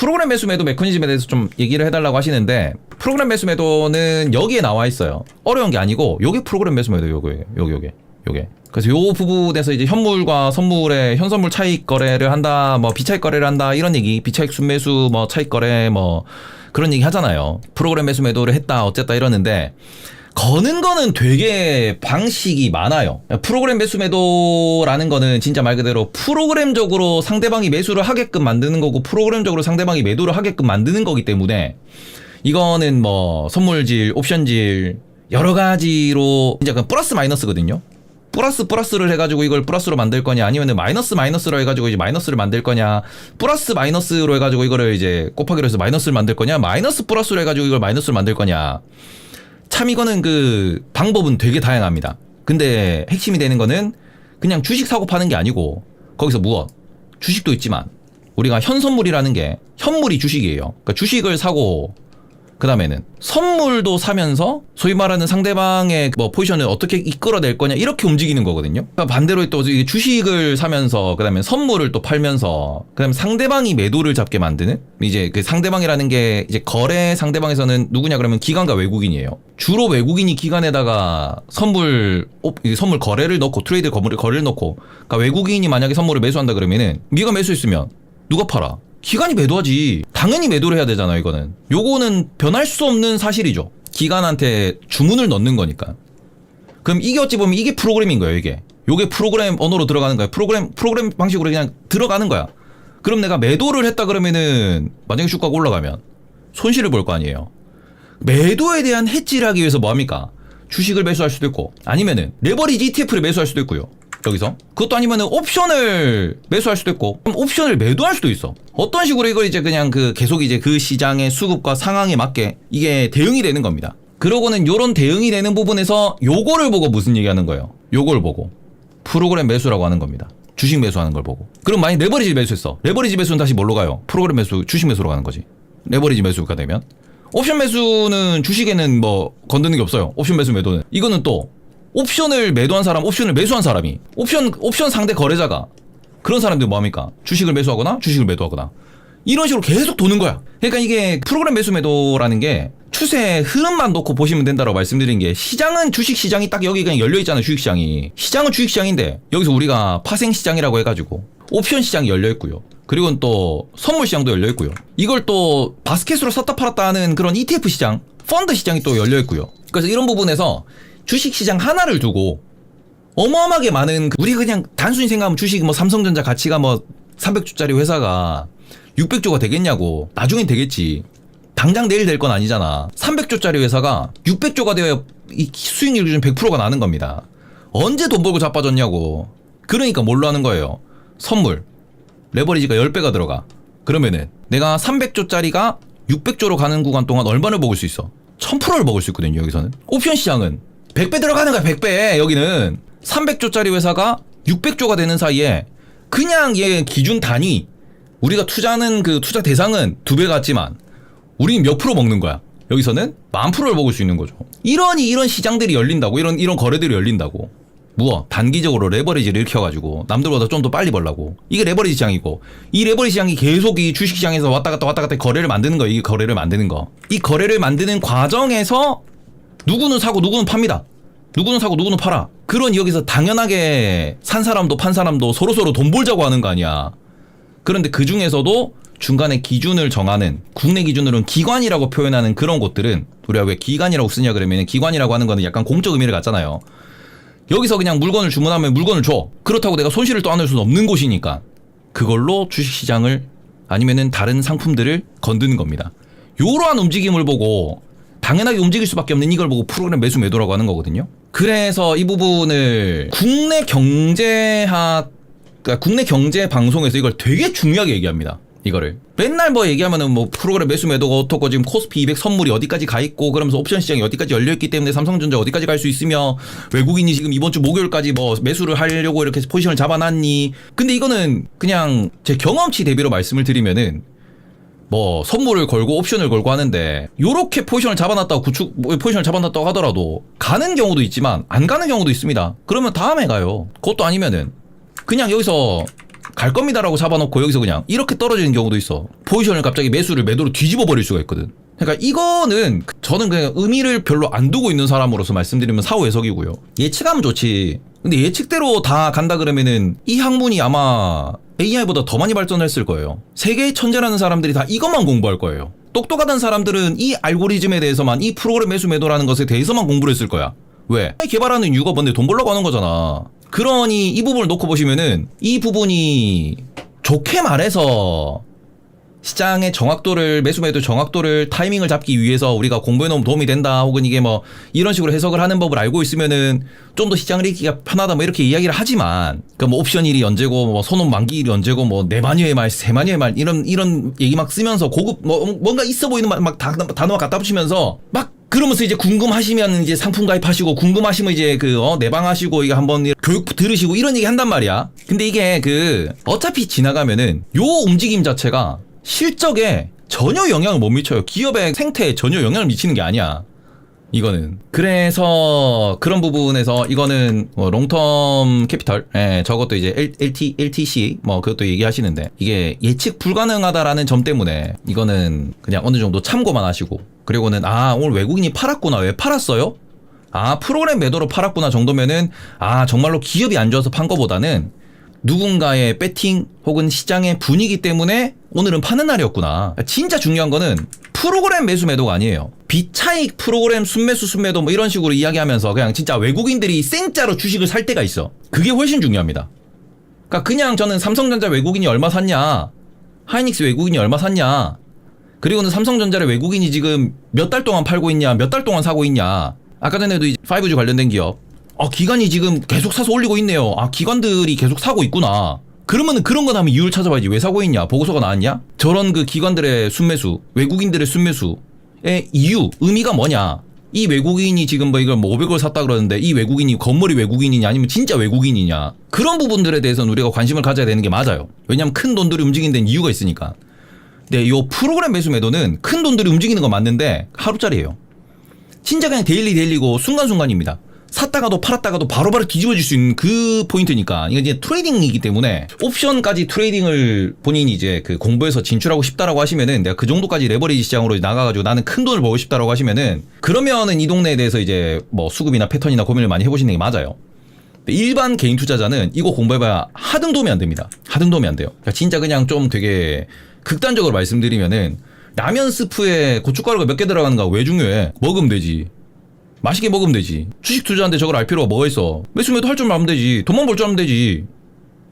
프로그램 매수 매도 메커니즘에 대해서 좀 얘기를 해달라고 하시는데 프로그램 매수 매도는 여기에 나와 있어요. 어려운 게 아니고 요게 프로그램 매수 매도 요게 요게 요게 요게. 그래서 요 부분에서 이제 현물과 선물의 현선물 차익 거래를 한다, 뭐 비차익 거래를 한다 이런 얘기, 비차익 순매수, 뭐 차익 거래 뭐 그런 얘기 하잖아요. 프로그램 매수 매도를 했다 어쨌다 이러는데 거는 거는 되게 방식이 많아요. 프로그램 매수 매도라는 거는 진짜 말 그대로 프로그램적으로 상대방이 매수를 하게끔 만드는 거고 프로그램적으로 상대방이 매도를 하게끔 만드는 거기 때문에 이거는 뭐 선물질, 옵션질 여러 가지로 이제 그 플러스 마이너스거든요. 플러스 플러스를 해가지고 이걸 플러스로 만들 거냐 아니면은 마이너스 마이너스로 해가지고 이제 마이너스를 만들 거냐 플러스 마이너스로 해가지고 이거를 이제 곱하기로 해서 마이너스를 만들 거냐 마이너스 플러스로 해가지고 이걸 마이너스를 만들 거냐 참 이거는 그 방법은 되게 다양합니다. 근데 핵심이 되는 거는 그냥 주식 사고 파는 게 아니고 거기서 무엇? 주식도 있지만 우리가 현선물이라는 게 현물이 주식이에요. 그러니까 주식을 사고 그 다음에는 선물도 사면서 소위 말하는 상대방의 뭐 포지션을 어떻게 이끌어낼 거냐 이렇게 움직이는 거거든요. 그러니까 반대로 또 주식을 사면서 그 다음에 선물을 또 팔면서 그 다음에 상대방이 매도를 잡게 만드는 이제 그 상대방이라는 게 이제 거래 상대방에서는 누구냐 그러면 기관과 외국인이에요. 주로 외국인이 기관에다가 선물 선물 거래를 넣고 트레이드 거래를 넣고 그러니까 외국인이 만약에 선물을 매수한다 그러면은 네가 매수했으면 누가 팔아? 기관이 매도하지. 당연히 매도를 해야 되잖아, 이거는. 요거는 변할 수 없는 사실이죠. 기관한테 주문을 넣는 거니까. 그럼 이게 어찌 보면 이게 프로그램인 거예요, 이게. 요게 프로그램 언어로 들어가는 거야. 프로그램, 프로그램 방식으로 그냥 들어가는 거야. 그럼 내가 매도를 했다 그러면은, 만약에 주가가 올라가면 손실을 볼 거 아니에요. 매도에 대한 해지를 하기 위해서 뭐 합니까? 주식을 매수할 수도 있고, 아니면은, 레버리지 ETF를 매수할 수도 있고요. 여기서. 그것도 아니면은 옵션을 매수할 수도 있고, 옵션을 매도할 수도 있어. 어떤 식으로 이걸 이제 그냥 그 계속 이제 그 시장의 수급과 상황에 맞게 이게 대응이 되는 겁니다. 그러고는 요런 대응이 되는 부분에서 요거를 보고 무슨 얘기 하는 거예요? 요걸 보고. 프로그램 매수라고 하는 겁니다. 주식 매수하는 걸 보고. 그럼 만약 레버리지 매수했어. 레버리지 매수는 다시 뭘로 가요? 프로그램 매수, 주식 매수로 가는 거지. 레버리지 매수가 되면. 옵션 매수는 주식에는 뭐 건드는 게 없어요. 옵션 매수 매도는. 이거는 또 옵션을 매도한 사람, 옵션을 매수한 사람이 옵션 옵션 상대 거래자가 그런 사람들이 뭐 합니까? 주식을 매수하거나 주식을 매도하거나 이런 식으로 계속 도는 거야. 그러니까 이게 프로그램 매수 매도라는 게 추세 흐름만 놓고 보시면 된다고 말씀드린 게 시장은 주식 시장이 딱 여기 그냥 열려 있잖아요. 주식 시장이. 시장은 주식 시장인데 여기서 우리가 파생 시장이라고 해 가지고 옵션 시장이 열려 있고요. 그리고 또 선물 시장도 열려 있고요. 이걸 또 바스켓으로 샀다 팔았다 하는 그런 ETF 시장, 펀드 시장이 또 열려 있고요. 그래서 이런 부분에서 주식 시장 하나를 두고 어마어마하게 많은 그- 우리가 그냥 단순히 생각하면 주식 뭐 삼성전자 가치가 뭐 300조짜리 회사가 600조가 되겠냐고. 나중엔 되겠지. 당장 내일 될 건 아니잖아. 300조짜리 회사가 600조가 되어 이 수익률이 좀 100%가 나는 겁니다. 언제 돈 벌고 자빠졌냐고. 그러니까 뭘로 하는 거예요? 선물. 레버리지가 10배가 들어가. 그러면은 내가 300조짜리가 600조로 가는 구간 동안 얼마를 먹을 수 있어? 1000%를 먹을 수 있거든요 여기서는. 옵션 시장은 100배 들어가는 거야 100배. 여기는 300조짜리 회사가 600조가 되는 사이에 그냥 얘 기준 단위 우리가 투자하는 그 투자 대상은 두 배 같지만 우리는 몇 프로 먹는 거야? 여기서는 만 프로를 먹을 수 있는 거죠. 이러니 이런 시장들이 열린다고 이런 이런 거래들이 열린다고. 무엇? 단기적으로 레버리지를 일으켜가지고 남들보다 좀 더 빨리 벌라고. 이게 레버리지 시장이고 이 레버리지 시장이 계속 이 주식 시장에서 왔다 갔다 왔다 갔다 거래를 만드는 거예요 이 거래를 만드는 거 이 거래를 만드는 과정에서 누구는 사고 누구는 팝니다. 누구는 사고 누구는 팔아. 그런 여기서 당연하게 산 사람도 판 사람도 서로서로 돈 벌자고 하는 거 아니야. 그런데 그 중에서도 중간에 기준을 정하는 국내 기준으로는 기관이라고 표현하는 그런 곳들은 우리가 왜 기관이라고 쓰냐 그러면 기관이라고 하는 거는 약간 공적 의미를 갖잖아요. 여기서 그냥 물건을 주문하면 물건을 줘. 그렇다고 내가 손실을 떠안을 수는 없는 곳이니까 그걸로 주식 시장을 아니면은 다른 상품들을 건드는 겁니다. 요러한 움직임을 보고 당연하게 움직일 수밖에 없는 이걸 보고 프로그램 매수 매도라고 하는 거거든요. 그래서 이 부분을 국내 경제학 그러니까 국내 경제 방송에서 이걸 되게 중요하게 얘기합니다. 이거를 맨날 뭐 얘기하면은 뭐 프로그램 매수 매도가 어떻고 지금 코스피 200 선물이 어디까지 가 있고 그러면서 옵션 시장이 어디까지 열려 있기 때문에 삼성전자 어디까지 갈 수 있으며 외국인이 지금 이번 주 목요일까지 뭐 매수를 하려고 이렇게 포지션을 잡아놨니 근데 이거는 그냥 제 경험치 대비로 말씀을 드리면은 뭐 선물을 걸고 옵션을 걸고 하는데 요렇게 포지션을 잡아놨다고 구축 뭐 포지션을 잡아놨다고 하더라도 가는 경우도 있지만 안 가는 경우도 있습니다. 그러면 다음에 가요. 그것도 아니면은 그냥 여기서 갈 겁니다라고 잡아놓고 여기서 그냥 이렇게 떨어지는 경우도 있어. 포지션을 갑자기 매수를 매도로 뒤집어 버릴 수가 있거든. 그러니까 이거는 저는 그냥 의미를 별로 안 두고 있는 사람으로서 말씀드리면 사후 해석이고요. 예측하면 좋지. 근데 예측대로 다 간다 그러면은 이 학문이 아마 AI보다 더 많이 발전했을 거예요. 세계의 천재라는 사람들이 다 이것만 공부할 거예요. 똑똑하던 사람들은 이 알고리즘에 대해서만 이 프로그램 매수 매도라는 것에 대해서만 공부를 했을 거야. 왜? 개발하는 이유가 뭔데 돈 벌려고 하는 거잖아. 그러니 이 부분을 놓고 보시면은 이 부분이 좋게 말해서 시장의 정확도를 매수 매도 정확도를 타이밍을 잡기 위해서 우리가 공부해 놓으면 도움이 된다 혹은 이게 뭐 이런 식으로 해석을 하는 법을 알고 있으면은 좀 더 시장을 읽기가 편하다 뭐 이렇게 이야기를 하지만 그뭐 옵션 일이 언제고 뭐 선언 만기 일이 언제고 뭐 네 마녀의 말 세 마녀의 말 이런 이런 얘기 막 쓰면서 고급 뭐 뭔가 있어 보이는 막, 단어만 갖다 붙이면서 막 그러면서 이제 궁금하시면 이제 상품 가입하시고 궁금하시면 이제 그 어, 내방하시고 이거 한번 교육 들으시고 이런 얘기 한단 말이야. 근데 이게 그 어차피 지나가면은 요 움직임 자체가 실적에 전혀 영향을 못 미쳐요. 기업의 생태에 전혀 영향을 미치는 게 아니야. 이거는 그래서 그런 부분에서 이거는 뭐 롱텀 캐피털 예, 저것도 이제 L, LT LTC 뭐 그것도 얘기하시는데 이게 예측 불가능하다라는 점 때문에 이거는 그냥 어느 정도 참고만 하시고 그리고는 아 오늘 외국인이 팔았구나 왜 팔았어요? 아 프로그램 매도로 팔았구나 정도면은 아 정말로 기업이 안 좋아서 판 거보다는 누군가의 배팅 혹은 시장의 분위기 때문에 오늘은 파는 날이었구나. 진짜 중요한 거는 프로그램 매수 매도가 아니에요. 비차익 프로그램 순매수 순매도 뭐 이런 식으로 이야기하면서 그냥 진짜 외국인들이 생짜로 주식을 살 때가 있어. 그게 훨씬 중요합니다. 그러니까 그냥 저는 삼성전자 외국인이 얼마 샀냐, 하이닉스 외국인이 얼마 샀냐, 그리고는 삼성전자를 외국인이 지금 몇 달 동안 팔고 있냐, 몇 달 동안 사고 있냐. 아까 전에도 이제 5G 관련된 기업. 아, 기관이 지금 계속 사서 올리고 있네요. 아, 기관들이 계속 사고 있구나. 그러면은 그런 거 나면 이유를 찾아봐야지. 왜 사고 있냐? 보고서가 나왔냐? 저런 그 기관들의 순매수, 외국인들의 순매수의 이유, 의미가 뭐냐? 이 외국인이 지금 뭐 이걸 뭐 500을 샀다 그러는데 이 외국인이 건물이 외국인이냐 아니면 진짜 외국인이냐 그런 부분들에 대해서는 우리가 관심을 가져야 되는 게 맞아요. 왜냐하면 큰 돈들이 움직이는 데는 이유가 있으니까. 네, 요 프로그램 매수 매도는 큰 돈들이 움직이는 거 맞는데 하루짜리예요. 진짜 그냥 데일리 데일리고 순간순간입니다. 샀다가도 팔았다가도 바로바로 뒤집어질 수 있는 그 포인트니까 이게 이제 트레이딩이기 때문에 옵션까지 트레이딩을 본인이 이제 그 공부해서 진출하고 싶다라고 하시면은 내가 그 정도까지 레버리지 시장으로 나가가지고 나는 큰 돈을 벌고 싶다라고 하시면은 그러면은 이 동네에 대해서 이제 뭐 수급이나 패턴이나 고민을 많이 해보시는 게 맞아요. 일반 개인 투자자는 이거 공부해봐야 하등 도움이 안 됩니다. 하등 도움이 안 돼요. 그러니까 진짜 그냥 좀 되게 극단적으로 말씀드리면은 라면 스프에 고춧가루가 몇 개 들어가는가 왜 중요해? 먹으면 되지. 맛있게 먹으면 되지. 주식 투자하는데 저걸 알 필요가 뭐가 있어? 매수 매도 할줄 알면 되지. 돈만 벌 줄 알면 되지.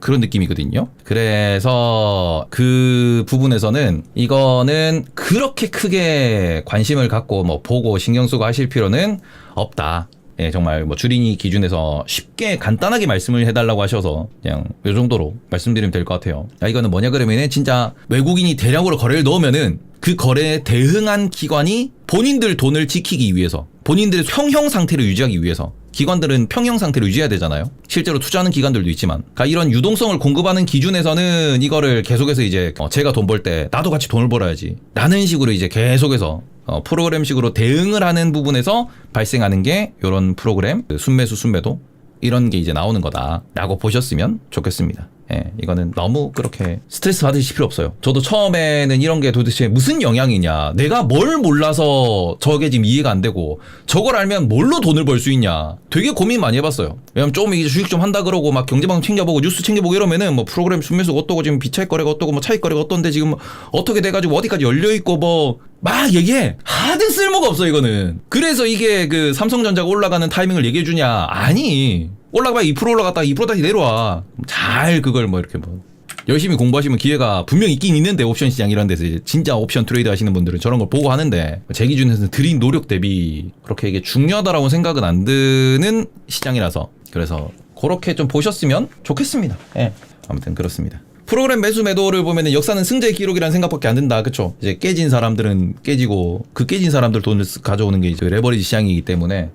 그런 느낌이거든요. 그래서 그 부분에서는 이거는 그렇게 크게 관심을 갖고 뭐 보고 신경 쓰고 하실 필요는 없다. 예, 정말 뭐 주린이 기준에서 쉽게 간단하게 말씀을 해달라고 하셔서 그냥 요 정도로 말씀드리면 될 것 같아요. 야, 이거는 뭐냐 그러면은 진짜 외국인이 대량으로 거래를 넣으면은 그 거래에 대응한 기관이 본인들 돈을 지키기 위해서 본인들의 평형 상태를 유지하기 위해서 기관들은 평형 상태를 유지해야 되잖아요. 실제로 투자하는 기관들도 있지만, 그러니까 이런 유동성을 공급하는 기준에서는 이거를 계속해서 이제 어, 제가 돈 벌 때 나도 같이 돈을 벌어야지. 라는 식으로 이제 계속해서 어, 프로그램식으로 대응을 하는 부분에서 발생하는 게 이런 프로그램 그 순매수 순매도 이런 게 이제 나오는 거다라고 보셨으면 좋겠습니다. 예, 이거는 너무 그렇게 스트레스 받으실 필요 없어요. 저도 처음에는 이런 게 도대체 무슨 영향이냐, 내가 뭘 몰라서 저게 지금 이해가 안 되고 저걸 알면 뭘로 돈을 벌 수 있냐, 되게 고민 많이 해봤어요. 왜냐면 조금 이제 주식 좀 한다 그러고 막 경제방송 챙겨보고 뉴스 챙겨보고 이러면은 뭐 프로그램 순매수가 어떠고 지금 비차익 거래가 어떠고 뭐 차익 거래가 어떤데 지금 어떻게 돼가지고 어디까지 열려 있고 뭐 막 얘기해. 하등 쓸모가 없어 이거는. 그래서 이게 그 삼성전자가 올라가는 타이밍을 얘기해 주냐? 아니. 올라가봐 2% 올라갔다 2% 다시 내려와. 잘 그걸 뭐 이렇게 뭐 열심히 공부하시면 기회가 분명 있긴 있는데 옵션 시장 이런 데서 진짜 옵션 트레이드 하시는 분들은 저런 걸 보고 하는데 제 기준에서는 들인 노력 대비 그렇게 이게 중요하다라고 생각은 안 드는 시장이라서 그래서 그렇게 좀 보셨으면 좋겠습니다. 예. 아무튼 그렇습니다. 프로그램 매수 매도를 보면은 역사는 승자의 기록이라는 생각밖에 안 든다. 그쵸? 이제 깨진 사람들은 깨지고 그 깨진 사람들 돈을 쓰- 가져오는 게 이제 레버리지 시장이기 때문에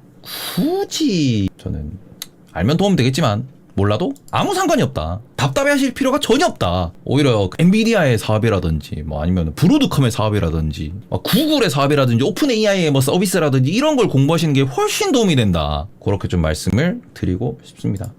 굳이 저는 알면 도움 되겠지만 몰라도 아무 상관이 없다. 답답해 하실 필요가 전혀 없다. 오히려 엔비디아의 사업이라든지 뭐 아니면 브로드컴의 사업이라든지 뭐 구글의 사업이라든지 오픈 AI의 뭐 서비스라든지 이런 걸 공부하시는 게 훨씬 도움이 된다. 그렇게 좀 말씀을 드리고 싶습니다.